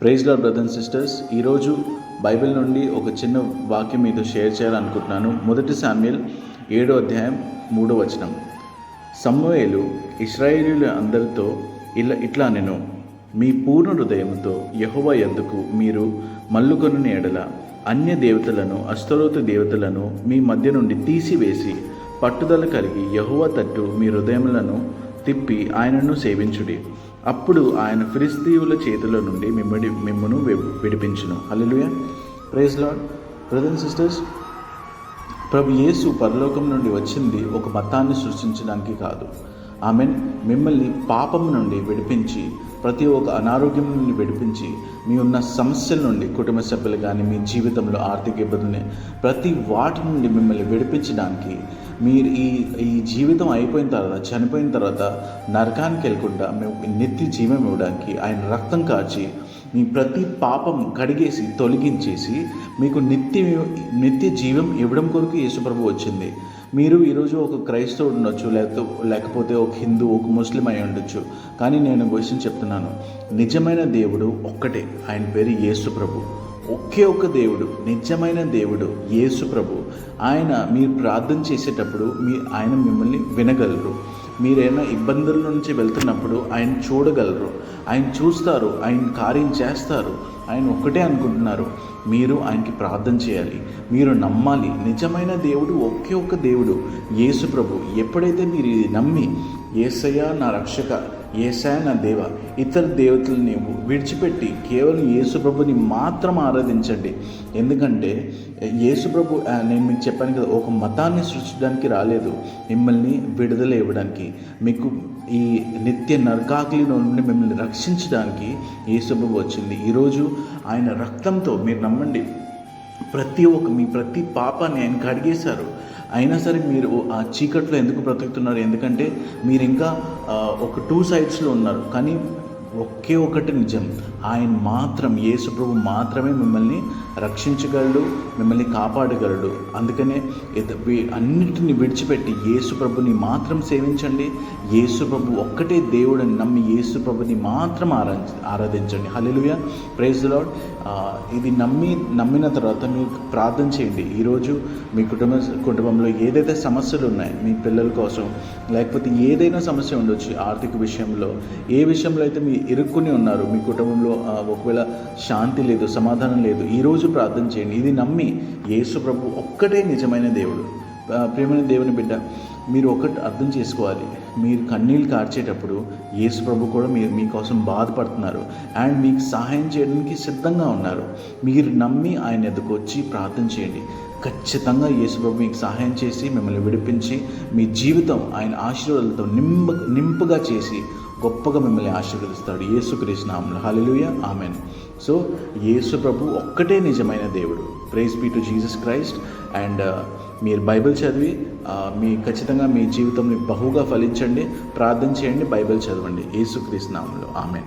Praise Lord brother and sisters ఈరోజు Bible నుండి ఒక చిన్న వాక్యం మీతో షేర్ చేయాలనుకుంటున్నాను. మొదటి సామ్యుల్ ఏడో అధ్యాయం మూడో వచనం. సమూయేలు ఇస్రాయేలీల అందరితో ఇలా ఇట్లా నేను మీ పూర్ణ హృదయంతో యహోవ ఎందుకు మీరు మల్లుకొనని ఎడల అన్య దేవతలను అస్తరోత దేవతలను మీ మధ్య నుండి తీసివేసి పట్టుదల కలిగి యహోవ తట్టు మీ హృదయములను తిప్పి ఆయనను సేవించుడి. అప్పుడు ఆయన ఫిలిస్తీయుల చేతుల నుండి మిమ్మడి మిమ్మను విడిపించును. Alleluia praise Lord brother sisters ప్రభు యేసు పరలోకం నుండి వచ్చింది ఒక మతాన్ని సృష్టించడానికి కాదు. ఆమె మిమ్మల్ని పాపం నుండి విడిపించి ప్రతి ఒక్క అనారోగ్యం నుండి విడిపించి మీ ఉన్న సమస్యల నుండి కుటుంబ సభ్యులు కానీ మీ జీవితంలో ఆర్థిక ఇబ్బందుల్ని ప్రతి వాటి నుండి మిమ్మల్ని విడిపించడానికి మీరు ఈ ఈ జీవితం అయిపోయిన తర్వాత చనిపోయిన తర్వాత నరకానికి వెళ్ళకుండా మేము నిత్య జీవం ఇవ్వడానికి ఆయన రక్తం కాచి మీ ప్రతి పాపం కడిగేసి తొలగించేసి మీకు నిత్య నిత్య జీవం ఇవ్వడం కొరకు యేసుప్రభు వచ్చింది. మీరు ఈరోజు ఒక క్రైస్తవుడు ఉండొచ్చు లేకపోతే లేకపోతే ఒక హిందూ ఒక ముస్లిం అయి ఉండొచ్చు. కానీ నేను ఒక విషయం చెప్తున్నాను. నిజమైన దేవుడు ఒక్కటే. ఆయన పేరు యేసు ప్రభు. ఒకే ఒక్క దేవుడు నిజమైన దేవుడు యేసు ప్రభు. ఆయన మీరు ప్రార్థన చేసేటప్పుడు మీ ఆయన మిమ్మల్ని వినగలరు. మీరైనా ఇబ్బందుల నుంచి వెళ్తున్నప్పుడు ఆయన చూడగలరు. ఆయన చూస్తారు ఆయన కార్యం చేస్తారు. ఆయన ఒక్కటే అనుకుంటున్నారు. మీరు ఆయనకి ప్రార్థన చేయాలి. మీరు నమ్మాలి. నిజమైన దేవుడు ఒకే ఒక్క దేవుడు. యేసు ప్రభు ఎప్పుడైతే మీరు ఇది నమ్మి ఏసయ్య నా రక్షక ఏసాయ నా దేవ ఇతర దేవతలని విడిచిపెట్టి కేవలం యేసుప్రభుని మాత్రం ఆరాధించండి. ఎందుకంటే యేసుప్రభు నేను మీకు చెప్పాను కదా ఒక మతాన్ని సృష్టించడానికి రాలేదు మిమ్మల్ని విడుదల ఇవ్వడానికి. మీకు ఈ నిత్య నరకాకులి నుండి మిమ్మల్ని రక్షించడానికి యేసుప్రభు వచ్చింది. ఈరోజు ఆయన రక్తంతో మీరు నమ్మండి. ప్రతి ఒక్క మీ ప్రతి పాపాన్ని ఆయన కడిగేశారు. అయినా సరే మీరు ఆ చీకట్లో ఎందుకు బ్రతుకుతున్నారు? ఎందుకంటే మీరు ఇంకా ఒక టూ సైడ్స్లో ఉన్నారు. కానీ ఒకే ఒకటి నిజం. ఆయన మాత్రం యేసుప్రభు మాత్రమే మిమ్మల్ని రక్షించగలడు మిమ్మల్ని కాపాడగలడు. అందుకనే అన్నిటిని విడిచిపెట్టి యేసుప్రభుని మాత్రం సేవించండి. యేసుప్రభు ఒక్కటే దేవుడని నమ్మి యేసుప్రభుని మాత్రం ఆరా ఆరాధించండి. హల్లెలూయా ప్రైజ్ లాడ్ ఇది నమ్మి నమ్మిన తర్వాత మీరు ప్రార్థన చేయండి. ఈరోజు మీ కుటుంబ కుటుంబంలో ఏదైతే సమస్యలు ఉన్నాయి మీ పిల్లల కోసం లేకపోతే ఏదైనా సమస్య ఉండొచ్చు ఆర్థిక విషయంలో ఏ విషయంలో అయితే మీరు ఇరుక్కుని ఉన్నారు మీ కుటుంబంలో ఒకవేళ శాంతి లేదు సమాధానం లేదు ఈరోజు ప్రార్థన చేయండి. ఇది నమ్మి యేసు ప్రభు ఒక్కటే నిజమైన దేవుడు. ప్రేమని దేవుని బిడ్డ మీరు ఒకటి అర్థం చేసుకోవాలి. మీరు కన్నీళ్ళు కార్చేటప్పుడు యేసు ప్రభు కూడా మీరు మీకోసం బాధపడుతున్నారు. అండ్ మీకు సహాయం చేయడానికి సిద్ధంగా ఉన్నారు. మీరు నమ్మి ఆయన ఎదుకొచ్చి ప్రార్థన చేయండి. ఖచ్చితంగా యేసుప్రభు మీకు సహాయం చేసి మిమ్మల్ని విడిపించి మీ జీవితం ఆయన ఆశీర్వాదాలతో నింప నింపుగా చేసి గొప్పగా మిమ్మల్ని ఆశీర్వదిస్తాడు. యేసుక్రీస్తు నామంలో. హల్లెలూయా. ఆమెన్. సో యేసు ప్రభు ఒక్కటే నిజమైన దేవుడు. Praise be to Jesus Christ. And మీరు బైబిల్ చదివి మీ ఖచ్చితంగా మీ జీవితంని బహుగా ఫలించండి. ప్రార్థన చేయండి బైబిల్ చదవండి. యేసుక్రీస్తు నామంలో. ఆమె